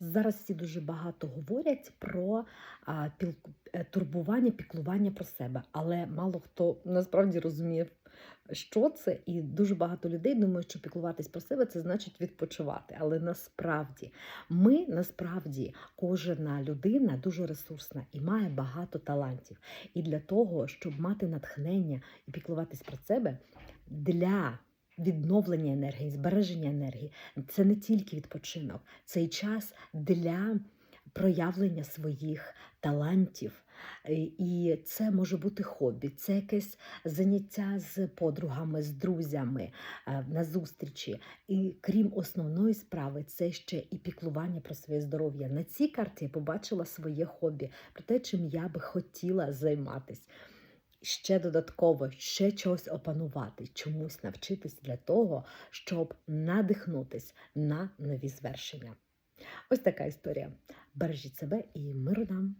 Зараз всі дуже багато говорять про а, пілку- е, турбування, піклування про себе, але мало хто насправді розуміє, що це, і дуже багато людей думають, що піклуватись про себе це значить відпочивати. Але насправді ми насправді кожна людина дуже ресурсна і має багато талантів. І для того, щоб мати натхнення і піклуватись про себе для відновлення енергії, збереження енергії, це не тільки відпочинок, це і час для проявлення своїх талантів. І це може бути хобі, це якесь заняття з подругами, з друзями е, на зустрічі. І крім основної справи, це ще і піклування про своє здоров'я. На цій карті я побачила своє хобі, про те, чим я би хотіла займатися. Ще додатково ще чогось опанувати, чомусь навчитись для того, щоб надихнутись на нові звершення. Ось така історія. Бережіть себе і миру нам!